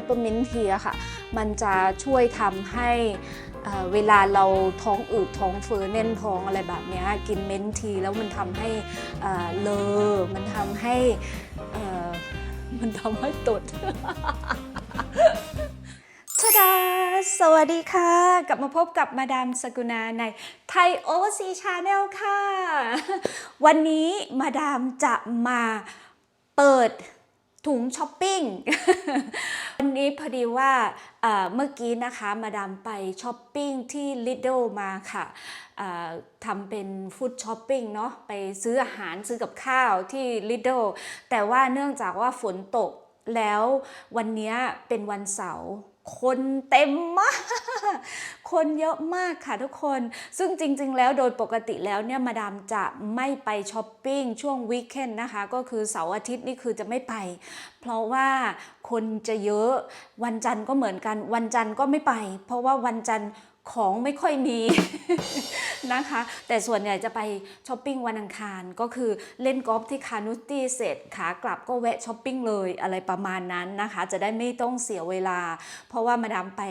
ปเปอร์มินต์เทีอะค่ะ มันจะช่วยทำให้เวลาเราท้องอืดท้องเฟ้อแน่นท้องอะไรแบบนี้กินเมนทีแล้วมันทำให้เอ่อเลอมันทำให้มันทำให้ตดชดาสวัสดีค่ะ กลับมาพบกับมาดามสกุณาในไทยโอซีชาแนลค่ะ วันนี้มาดามจะมาเปิด ถุงช้อปปิ้ง วันนี้พอดีว่าเมื่อกี้นะคะมาดามไปช้อปปิ้งที่ Lidl มาค่ะทำเป็นฟู้ดช้อปปิ้งเนาะไปซื้ออาหารซื้อกับข้าวที่ Lidl แต่ว่าเนื่องจากว่าฝนตกแล้ววันเนี้ยเป็นวันเสาร์ คนเต็มมาก คนเยอะมากค่ะทุกคน ซึ่งจริง ๆ แล้วโดยปกติแล้วเนี่ยมาดามจะไม่ไปช้อปปิ้งช่วงวีคเอนนะคะ ก็คือเสาร์อาทิตย์นี่คือจะไม่ไป เพราะว่าคนจะเยอะ วันจันทร์ก็เหมือนกัน วันจันทร์ก็ไม่ไป เพราะว่าวันจันทร์ของไม่ค่อยมี นะคะ แต่ส่วนใหญ่จะไปช้อปปิ้งวันอังคารก็คือเล่นกอล์ฟที่คานุตตี้เสร็จขากลับก็แวะช้อปปิ้งเลยอะไรประมาณนั้นนะคะ จะได้ไม่ต้องเสียเวลา เพราะว่ามาดามไป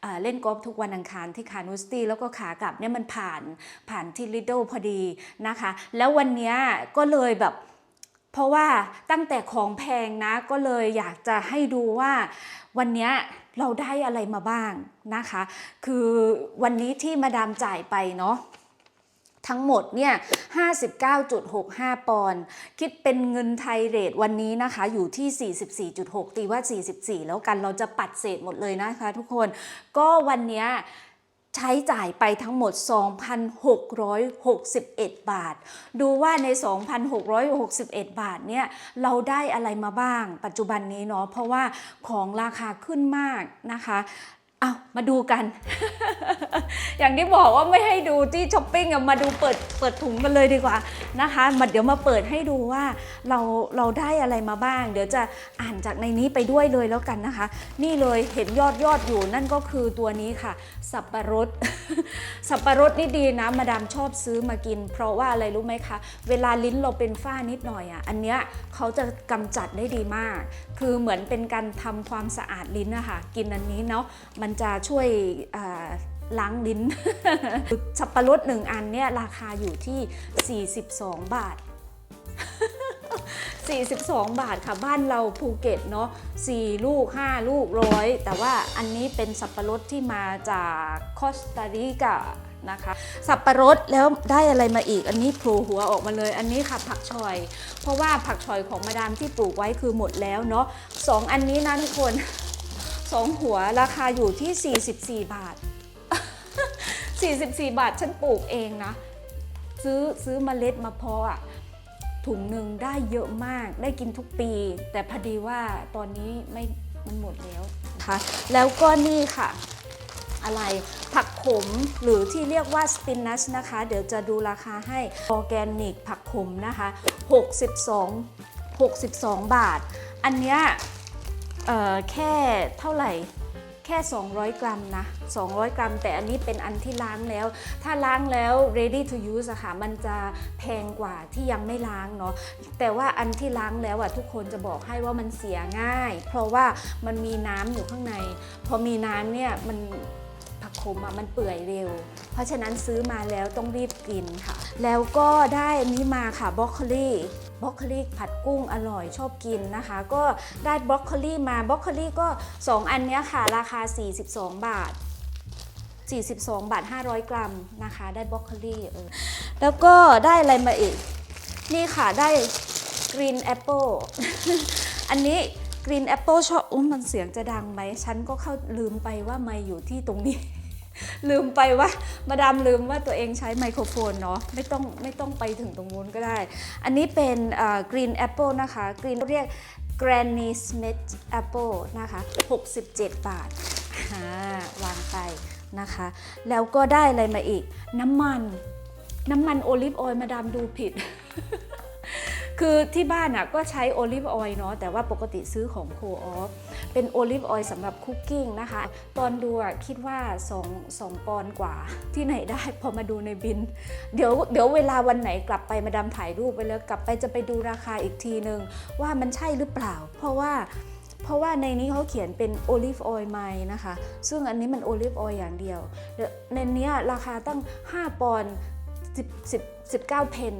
เเล่นกอล์ฟทุกวันอังคารที่คานุสตี้แล้วก็ขากลับเนี่ยมันผ่านผ่านที่ลิดเดิลพอดีนะคะ แล้ววันนี้ก็เลยแบบเพราะว่าตั้งแต่ของแพงนะก็เลยอยากจะให้ดูว่าวันนี้ เราได้อะไรมาบ้างนะคะ คือวันนี้ที่มาดามจ่ายไปเนาะทั้งหมดเนี่ย 59.65 ปอนด์ คิดเป็นเงินไทยเรทวันนี้นะคะ อยู่ที่ 44.6 ตีว่า 44 แล้วกัน เราจะปัดเศษหมดเลยนะคะทุกคน ก็วันเนี้ย ใช้จ่ายไปทั้งหมด 2,661 บาท ดูว่าใน 2,661 บาทเนี่ยเราได้อะไรมาบ้างปัจจุบันนี้เนาะเพราะว่าของราคาขึ้นมากนะคะ อามาดูกัน อย่างที่บอกว่าไม่ให้ดูที่ช้อปปิ้งอะมาดูเปิดเปิดถุงกันเลยดีกว่านะคะมาเดี๋ยวมาเปิดให้ดูว่าเราเราได้อะไรมาบ้าง เดี๋ยวจะอ่านจากในนี้ไปด้วยเลยแล้วกันนะคะ นี่เลยเห็นยอดยอดอยู่นั่นก็คือตัวนี้ค่ะ สับปะรด สับปะรดนี่ดีนะมาดามชอบซื้อมากิน เพราะว่าอะไรรู้ไหมคะ เวลาลิ้นเราเป็นฝ้านิดหน่อยอะอันเนี้ยเขาจะกำจัดได้ดีมาก คือเหมือนเป็นการทำความสะอาดลิ้นนะคะกินอันนี้เนาะมันจะช่วยล้างลิ้น สับปะรดหนึ่งอันเนี่ยราคาอยู่ที่ 42 บาท 42 บาทค่ะบ้านเราภูเก็ตเนาะ4ลูก 5 ลูกร้อยแต่ว่าอันนี้เป็นสับปะรดที่มาจากคอสตาริกานะคะสับปะรดแล้วได้อะไรมาอีก อันนี้โผล่หัวออกมาเลย อันนี้ค่ะผักชอย เพราะว่าผักชอยของมาดามที่ปลูกไว้คือหมดแล้วเนาะสองอันนี้นะทุกคน สองหัวราคาอยู่ที่ 44 บาท 44 บาทฉันปลูกเองนะ ซื้อซื้อเมล็ดมาเพาะอะถุงหนึ่งได้เยอะมากได้กินทุกปี แต่พอดีว่าตอนนี้ไม่มันหมดแล้วนะคะแล้วก็นี่ค่ะ อะไรผักขมหรือที่เรียกว่าสปินัชนะคะ เดี๋ยวจะดูราคาให้ออแกนิกผักขมนะคะ 62 62 บาท อันเนี้ย เอ่อแค่เท่าไหร่แค่ 200 กรัมนะ 200 กรัม แต่อันนี้เป็นอันที่ล้างแล้ว ถ้าล้างแล้ว ready to use อะค่ะ มันจะแพงกว่าที่ยังไม่ล้างเนาะ แต่ว่าอันที่ล้างแล้วอะทุกคนจะบอกให้ว่ามันเสียง่าย เพราะว่ามันมีน้ำอยู่ข้างใน พอมีน้ำเนี่ยมันผักขมอะมันเปื่อยเร็ว เพราะฉะนั้นซื้อมาแล้วต้องรีบกินค่ะ แล้วก็ได้อันนี้มาค่ะบรอกโคลี บรอกโคลีผัดกุ้งอร่อยชอบกินนะคะ ก็ได้บรอกโคลีมาบรอกโคลีก็ 2 อันนี้ค่ะ ราคา 42 บาท 42 บาท 500 กรัมนะคะ ได้บรอกโคลีแล้วก็ได้อะไรมาอีก นี่ค่ะได้กรีนแอปเปิลอันนี้กรีนแอปเปิลชอบอุ้มมันเสียงจะดังไหม ฉันก็เข้าลืมไปว่าไม่อยู่ที่ตรงนี้ ลืมไปว่ามาดามลืมว่าตัวเองใช้ไมโครโฟนเนาะไม่ต้องไม่ต้องไปถึงตรงนู้นก็ได้ อันนี้เป็นกรีนแอปเปิลนะคะกรีนเรียก Granny Smith Apple นะคะ 67 บาทาวางไปนะคะ แล้วก็ได้อะไรมาอีก น้ำมัน น้ำมันโอลิฟออยล์มาดามดูผิด คือที่บ้านอะก็ใช้โอลิฟออยล์เนาะแต่ว่าปกติซื้อของโคออฟเป็นโอลิฟออยล์สำหรับคุกกิ้งนะคะ ตอนดูอะคิดว่า2 2ปอนกว่าที่ไหนได้พอมาดูในบิน เดี๋ยวเดี๋ยวเวลาวันไหนกลับไปมาดามถ่ายรูปไปแล้วกลับไปจะไปดูราคาอีกทีนึง ว่ามันใช่หรือเปล่า เพราะว่าเพราะว่าในนี้เขาเขียนเป็นโอลิฟออยล์ไม้นะคะ ซึ่งอันนี้มันโอลิฟออยล์อย่างเดียวในนี้ราคาตั้ง 5 ปอนด์10 10 19 เพน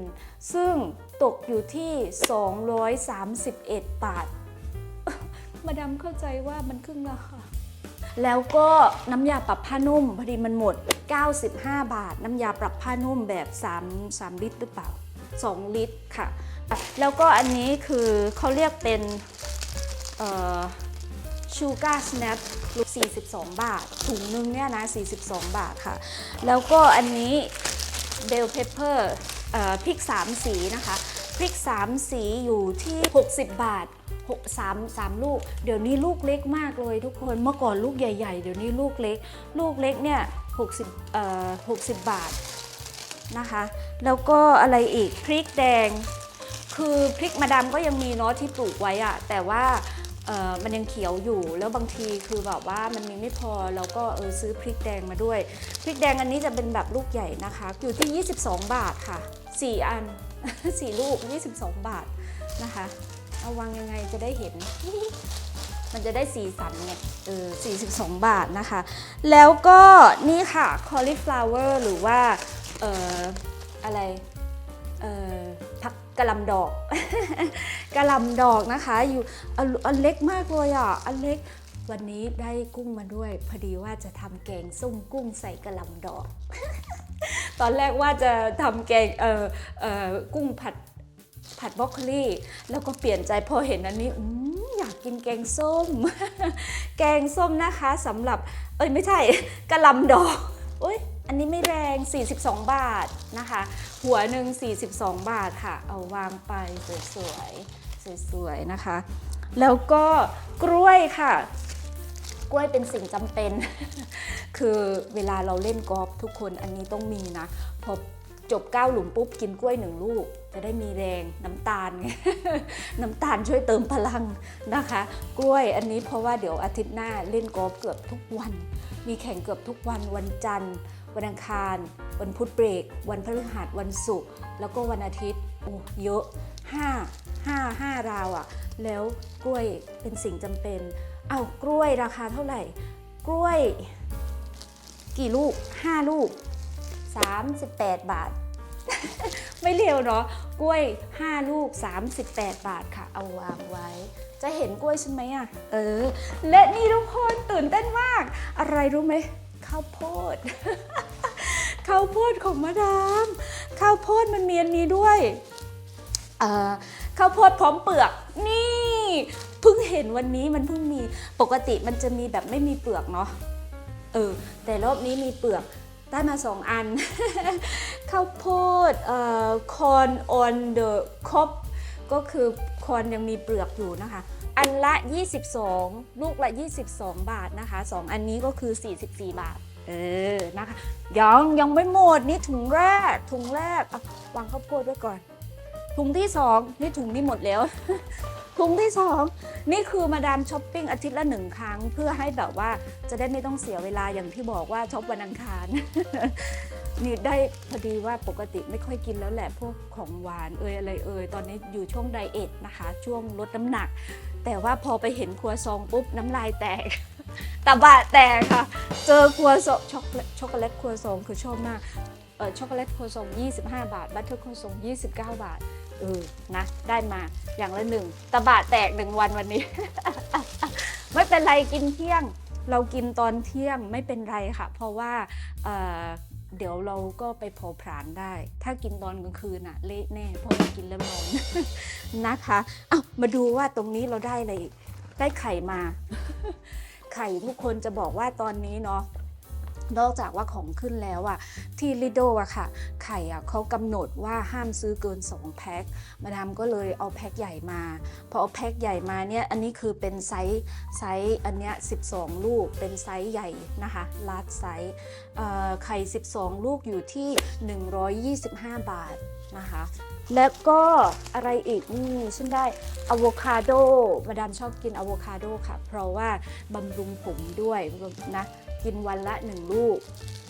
ซึ่งตกอยู่ที่ 231 บาท มาดามเข้าใจว่ามันครึ่งราคาแล้วก็น้ำยาปรับผ้านุ่มพอดีมันหมด 95 บาท น้ำยาปรับผ้านุ่มแบบ 3 3 ลิตรหรือเปล่า 2 ลิตรค่ะ แล้วก็อันนี้คือเขาเรียกเป็นชูการ์สแนป42 บาท ถุงนึงเนี่ยนะ 42 บาทค่ะ แล้วก็อันนี้ เบลเพเปอร์พริก 3 สีนะคะ พริก 3 สีอยู่ที่ 60 บาท6 3 3ลูก เดี๋ยวนี้ลูกเล็กมากเลยทุกคนเมื่อก่อนลูกใหญ่ ๆ เดี๋ยวนี้ลูกเล็ก ลูกเล็กเนี่ย60เอ่อ60บาทนะคะ แล้วก็อะไรอีกพริกแดง คือพริกมาดามก็ยังมีเนาะที่ปลูกไว้อะแต่ว่า มันยังเขียวอยู่ แล้วบางทีคือแบบว่ามันมีไม่พอเราก็เออซื้อพริกแดงมาด้วย พริกแดงอันนี้จะเป็นแบบลูกใหญ่นะคะ อยู่ที่ 22 บาทค่ะ 4 อัน 4 ลูก 22 บาทนะคะ เอาวางยังไงจะได้เห็น มันจะได้สีสันไงเออ42 บาทนะคะ แล้วก็นี่ค่ะ cauliflower หรือว่า เอ่อ อะไร เอ่อ กกะลำดอก กระลำดอกนะคะ อยู่อันอันเล็กมากเลยอะอันเล็กวันนี้ได้กุ้งมาด้วย พอดีว่าจะทำแกงส้มกุ้งใส่กระลำดอก ตอนแรกว่าจะทำแกงเออเออกุ้งผัดผัดบรอกโคลีแล้วก็เปลี่ยนใจพอเห็นอันนี้อยากกินแกงส้ม แกงส้มนะคะสำหรับ เอ้ยไม่ใช่กระลำดอกโอ้ย อันนี้ไม่แรง 42 บาทนะคะ หัวหนึ่ง42 บาทค่ะ เอาวางไปสวยๆ สวยๆ นะคะ แล้วก็กล้วยค่ะ กล้วยเป็นสิ่งจำเป็น คือเวลาเราเล่นกอล์ฟทุกคนอันนี้ต้องมีนะ พอจบก้าวหลุมปุ๊บกินกล้วยหนึ่งลูก จะได้มีแรงน้ำตาลไงน้ำตาลช่วยเติมพลังนะคะ กล้วยอันนี้เพราะว่าเดี๋ยวอาทิตย์หน้าเล่นกอล์ฟเกือบทุกวัน มีแข่งเกือบทุกวันวันจันทร์ วันอังคาร วันพุธเบรก วันพฤหัส วันศุกร์ แล้วก็วันอาทิตย์ โอ้เยอะ 5 5 5 ราวอะ่ะ แล้วกล้วยเป็นสิ่งจำเป็น เอากล้วยราคาเท่าไหร่ กล้วย กี่ลูก 5 ลูก 38 บาท ไม่เร็วเนาะ กล้วย 5 ลูก 38 บาทค่ะ เอาวางไว้ จะเห็นกล้วยใช่ไหมอะ เออ และนี่ทุกคนตื่นเต้นมาก อะไรรู้ไหม ข้าวโพด ข้าวโพดของมาดาม ข้าวโพดมันเมีอันนี้ด้วยข้าวโพดพร้อมเปลือก นี่เพิ่งเห็นวันนี้มันเพิ่งมีปกติมันจะมีแบบไม่มีเปลือกเนาะเออแต่รอบนี้มีเปลือกได้มาสองอัน ข้าวโพดเอ่อ corn on the cob ก็คือคอนยังมีเปลือกอยู่นะคะ อันละ 22 ลูกละ 22 บาทนะคะ 2 อันนี้ก็คือ 44 บาท เออ นะคะ ยังยังไม่หมดนี่ถุงแรก ถุงแรกวางข้าวโพดไว้ก่อน ถุงที่ 2 นี่ถุงนี้หมดแล้ว ถุงที่ 2 นี่คือมาดามช้อปปิ้งอาทิตย์ละหนึ่งครั้ง เพื่อให้แบบว่าจะได้ไม่ต้องเสียเวลาอย่างที่บอกว่าช็อปวันอังคาร นี่ได้พอดีว่าปกติไม่ค่อยกินแล้วแหละพวกของหวานเอยอะไรเอยตอนนี้อยู่ช่วงไดเอทนะคะ ช่วงลดน้ำหนัก แต่ว่าพอไปเห็นครัวซองปุ๊บน้ำลายแตก ตาบะแตกค่ะ เจอครัวซองช็อกช็อกโกแลตครัวซองคือชอบมากเออช็อกโกแลตครัวซอง25 บาท บัตเตอร์ครัวซอง29 บาทเออนะได้มาอย่างละหนึ่งตาบะแตกหนึ่งวันวันนี้ ไม่เป็นไรกินเที่ยง เรากินตอนเที่ยงไม่เป็นไรค่ะ เพราะว่า เดี๋ยวเราก็ไปเผาผลาญได้ ถ้ากินตอนกลางคืนอะเละแน่เพราะว่ากินแล้วนอนนะคะเอามาดูว่าตรงนี้เราได้อะไรอีกได้ไข่มา ไข่ทุกคนจะบอกว่าตอนนี้เนาะ นอกจากว่าของขึ้นแล้วอะที่ลิโดอะค่ะ ไข่อะเขากำหนดว่าห้ามซื้อเกิน 2 แพ็คมาดามก็เลยเอาแพ็คใหญ่มาพอเอาแพ็คใหญ่มาเนี่ยอันนี้คือเป็นไซส์ไซส์อันเนี้ย12 ลูกเป็นไซส์ใหญ่นะคะลาร์จไซส์เอ่อไข่ 12 ลูกอยู่ที่ 125 บาทนะคะแล้วก็อะไรอีกนี่ฉันได้อะโวคาโดมาดามชอบกินอะโวคาโดค่ะ เพราะว่าบำรุงผมด้วยนะ กินวันละ 1 ลูก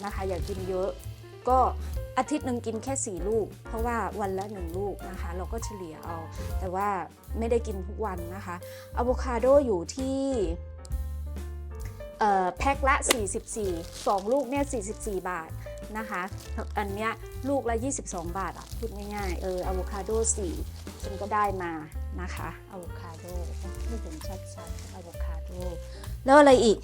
นะคะ อย่ากินเยอะ ก็อาทิตย์หนึ่งกินแค่ 4 ลูก เพราะว่าวันละ 1 ลูกนะคะ เราก็เฉลี่ยเอา แต่ว่าไม่ได้กินทุกวันนะคะอะโวคาโดอยู่ที่แพ็คละ 44 2 ลูกเนี่ย 44 บาทนะคะ อันเนี้ยลูกละ 22 บาทอะพูดง่ายๆ เอออะโวคาโด4ฉันก็ได้มานะคะอะโวคาโดไม่เห็นชัดๆอะโวคาโด แล้วอะไรอีก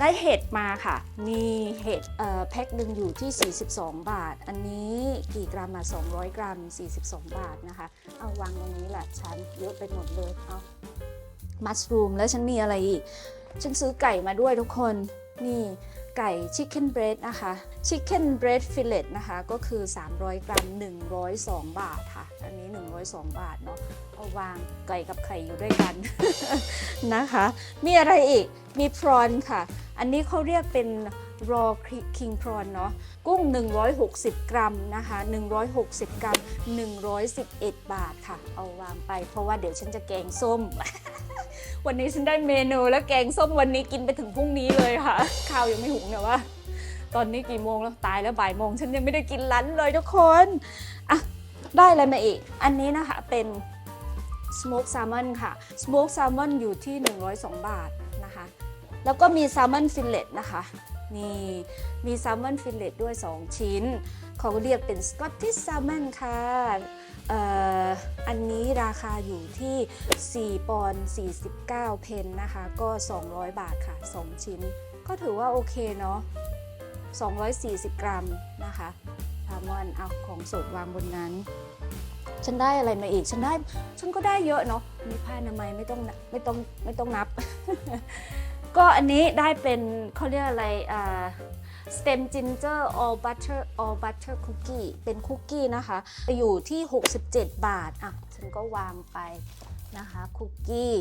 ได้เห็ดมาค่ะ มีเห็ดแพ็คหนึ่งอยู่ที่ 42 บาท อันนี้กี่กรัมมา200 กรัม 42 บาทนะคะ เอาวางตรงนี้แหละฉันเยอะไปหมดเลย เอามัสรูมแล้วฉันมีอะไรอีก ฉันซื้อไก่มาด้วยทุกคน นี่ ไก่ชิคเก้นเบรดนะคะชิคเก้นเบรดฟิลเลตนะคะก็คือ 300 กรัม 102 บาทค่ะ อันนี้ 102 บาทเนาะเอาวางไก่กับไข่อยู่ด้วยกันนะคะ มีอะไรอีกมีพรอนค่ะ อันนี้เขาเรียกเป็น raw king prawn เนาะกุ้ง 160 กรัมนะคะ 160 กรัม 111 บาทค่ะ เอาวางไปเพราะว่าเดี๋ยวฉันจะแกงส้ม วันนี้ฉันได้เมนูแล้วแกงส้มวันนี้กินไปถึงพรุ่งนี้เลยค่ะ ข้าวยังไม่หุงเนี่ยว่า ตอนนี้กี่โมงแล้วตายแล้วบ่ายโมงฉันยังไม่ได้กินลันเลยทุกคนอะได้อะไรมาอีก อันนี้นะคะเป็น smoke salmon ค่ะ smoke salmon อยู่ที่ 102 บาทนะคะ แล้วก็มี salmon fillet นะคะนี่มี salmon fillet ด้วย 2 ชิ้น เขาเรียกเป็น Scottish salmon ค่ะ อันนี้ราคาอยู่ที่ 4 ปอนด์49 เพนนะคะ ก็ 200 บาทค่ะ 2 ชิ้น ก็ถือว่าโอเคเนาะ 240 กรัมนะคะแซลมอนเอาของสดวางบนนั้น ฉันได้อะไรมาอีก ฉันได้ ฉันก็ได้เยอะเนาะ มีผ้าอนามัยไม่ต้องไม่ต้องไม่ต้องนับ ก็อันนี้ได้เป็นเขาเรียกอะไรอ่า stem ginger all butter all butter cookie เป็นคุกกี้นะคะ อยู่ที่ 67 บาท อะ ฉันก็วางไปนะคะคุกกี้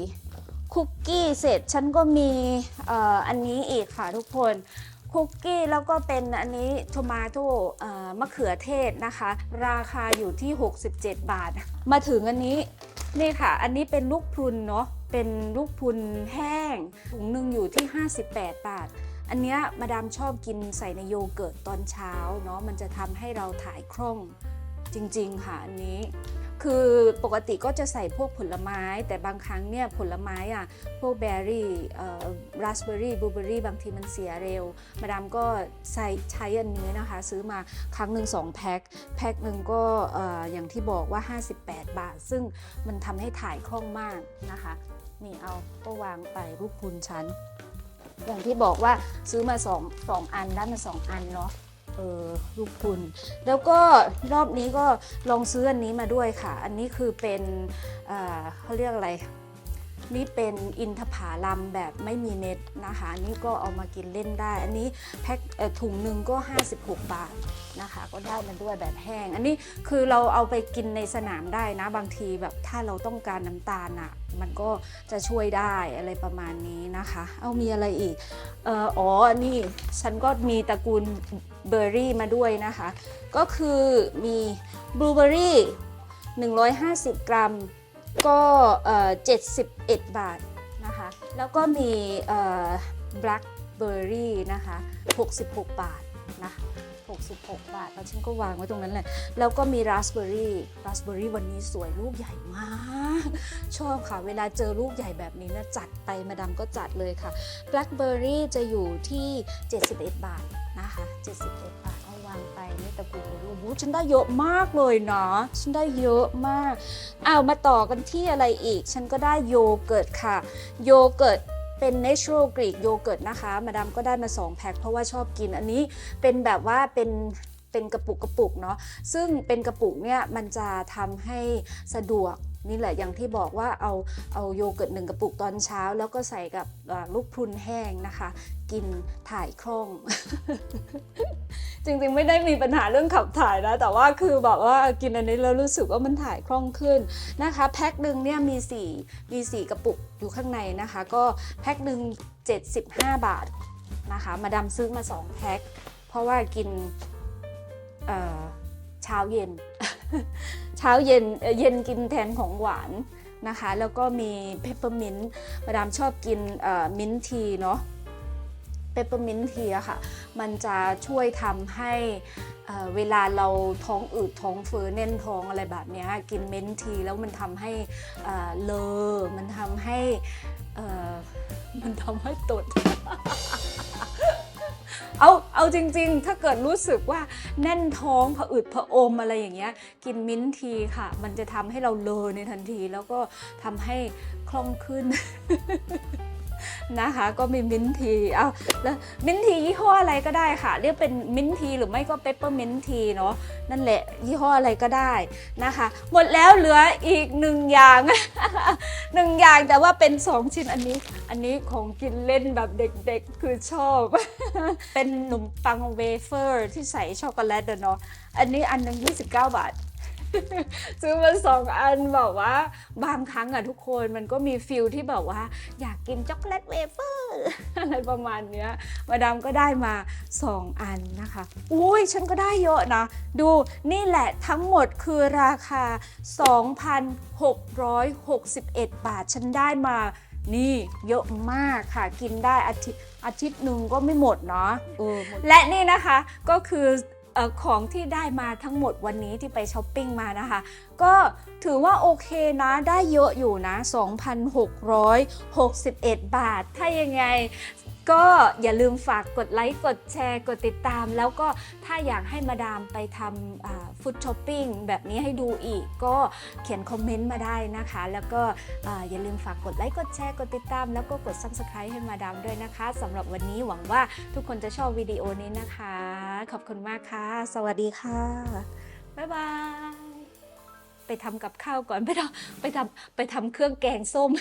คุกกี้เสร็จฉันก็มีอ,อ,อันนี้อีกค่ะทุกคนคุกกี้แล้วก็เป็นอันนี้ทมาโต้มะเขือเทศนะคะ ราคาอยู่ที่ 67 บาท มาถึงอันนี้นี่ค่ะ อันนี้เป็นลูกพรุนเนาะเป็นลูกพรุนแห้งถุงหนึ่งอยู่ที่ 58 บาท อันเนี้ยมาดามชอบกินใส่ในโยเกิร์ตตอนเช้าเนาะมันจะทำให้เราถ่ายคล่องจริงๆค่ะอันนี้ คือปกติก็จะใส่พวกผลไม้ แต่บางครั้งเนี่ยผลไม้อะพวกเบอร์รี่ราสเบอร์รี่บลูเบอร์รี่บางทีมันเสียเร็ว มาดามก็ใช้ใช้อันนี้นะคะ ซื้อมาครั้งหนึ่ง2แพ็คแพ็คหนึ่งก็เอ่อย่างที่บอกว่า 58 บาท ซึ่งมันทำให้ถ่ายคล่องมากนะคะ นี่เอาก็วางไปรูปพุนชั้น อย่างที่บอกว่าซื้อมา2 2อันได้มา2อันเนาะเออลูกพุนแล้วก็รอบนี้ก็ลองซื้ออันนี้มาด้วยค่ะ อันนี้คือเป็นเขาเรียกอะไร นี่เป็นอินทผลัมแบบไม่มีเม็ดนะคะอันนี้ก็เอามากินเล่นได้ อันนี้แพ็คถุงหนึ่งก็ 56 บาทนะคะ ก็ได้มาด้วยแบบแห้ง อันนี้คือเราเอาไปกินในสนามได้นะ บางทีแบบถ้าเราต้องการน้ำตาลอะ มันก็จะช่วยได้อะไรประมาณนี้นะคะ เอามีอะไรอีกเอ่ออ๋อ นี่ฉันก็มีตระกูลเบอร์รี่มาด้วยนะคะ ก็คือมีบลูเบอร์รี่150 กรัม ก็เอ่อ71 บาทนะคะ แล้วก็มีเอ่อ blackberry นะคะ 66 บาทนะ 66 บาท แล้วฉันก็วางไว้ตรงนั้นแหละ แล้วก็มีราสเบอร์รี่ราสเบอร์รี่วันนี้สวยลูกใหญ่มาก ชอบค่ะ เวลาเจอลูกใหญ่แบบนี้นะจัดไปมาดามก็จัดเลยค่ะ blackberry จะอยู่ที่ 71 บาทนะคะ 71 บาทเอาวางไปนี่ตะกูลลูกบูฉันได้เยอะมากเลยนะฉันได้เยอะมากเอามาต่อกันที่อะไรอีก ฉันก็ได้โยเกิร์ตค่ะ โยเกิร์ต เป็น natural Greek โยเกิร์ตนะคะ มาดามก็ได้มา 2 แพ็คเพราะว่าชอบกินอันนี้เป็นแบบว่าเป็นเป็นกระปุกกระปุกเนาะซึ่งเป็นกระปุกเนี่ยมันจะทำให้สะดวก นี่แหละอย่างที่บอกว่าเอาเอาโยเกิร์ตหนึ่งกระปุกตอนเช้า แล้วก็ใส่กับลูกพรุนแห้งนะคะ กินถ่ายคล่อง จริงๆไม่ได้มีปัญหาเรื่องขับถ่ายนะ แต่ว่าคือแบบว่ากินอันนี้แล้วรู้สึกว่ามันถ่ายคล่องขึ้นนะคะ แพ็คหนึ่งเนี่ยมี4มี4กระปุกอยู่ข้างในนะคะ ก็แพ็คหนึ่ง75 บาทนะคะ มาดามซื้อมา 2 แพ็คเพราะว่ากินเช้าเย็น ช้าเย็นเย็นกินแทนของหวานนะคะ แล้วก็มีเพปเปอร์มินต์มาดามชอบกินมิ้นทีเนาะเปปเปอร์มินต์ทีอะค่ะ มันจะช่วยทำให้เวลาเราท้องอืดท้องเฟ้อแน่นท้องอะไรแบบเนี้ยกินเมนทีแล้วมันทำให้เอ่อเลอมันทำให้อ่อมันทำให้ตด เอาเอาจริง ๆ ถ้าเกิดรู้สึกว่าแน่นท้องผะอืดผะอมอะไรอย่างเงี้ยกินมิ้นท์ทีค่ะ มันจะทำให้เราเลอในทันที แล้วก็ทำให้คล่องขึ้น นะคะ ก็มีมิ้นทีเอาแล้วมิ้นทียี่ห้ออะไรก็ได้ค่ะ เรียกเป็นมิ้นทีหรือไม่ก็เปปเปอร์มิ้นทีเนาะนั่นแหละยี่ห้ออะไรก็ได้นะคะ หมดแล้วเหลืออีกหนึ่งอย่างหนึ่งอย่างแต่ว่าเป็นสองชิ้นอันนี้ อันนี้ของกินเล่นแบบเด็กๆคือชอบ เป็นขนมปังเวเฟอร์ที่ใส่ช็อกโกแลตเนาะอันนี้อันหนึ่ง29 บาท ซื้อมาสองอันแบบว่าบางครั้งอะทุกคนมันก็มีฟิลที่แบบว่า อยากกินช็อกโกแลตเวเฟอร์อะไรประมาณเนี้ยมาดามก็ได้มา 2 อันนะคะ อุ้ยฉันก็ได้เยอะนะ ดูนี่แหละทั้งหมดคือราคา 2,661 บาท ฉันได้มานี่เยอะมากค่ะ กินได้อาทิตย์อาทิตย์หนึ่งก็ไม่หมดเนาะเออหมดและนี่นะคะก็คือเออ ของที่ได้มาทั้งหมดวันนี้ที่ไปช้อปปิ้งมานะคะ ก็ถือว่าโอเคนะได้เยอะอยู่นะ 2,661 บาท ถ้ายังไง ก็อย่าลืมฝากกดไลค์กดแชร์กดติดตาม แล้วก็ถ้าอยากให้มาดามไปทำฟุตช้อปปิ้งแบบนี้ให้ดูอีก ก็เขียนคอมเมนต์มาได้นะคะ แล้วก็อ่าอย่าลืมฝากกดไลค์กดแชร์กดติดตาม แล้วก็กด subscribe ให้มาดามด้วยนะคะสำหรับวันนี้หวังว่าทุกคนจะชอบวิดีโอนี้นะคะ ขอบคุณมากค่ะ สวัสดีค่ะบ๊ายบายไปทำกับข้าวก่อนไปทำไปทำไปทำเครื่องแกงส้ม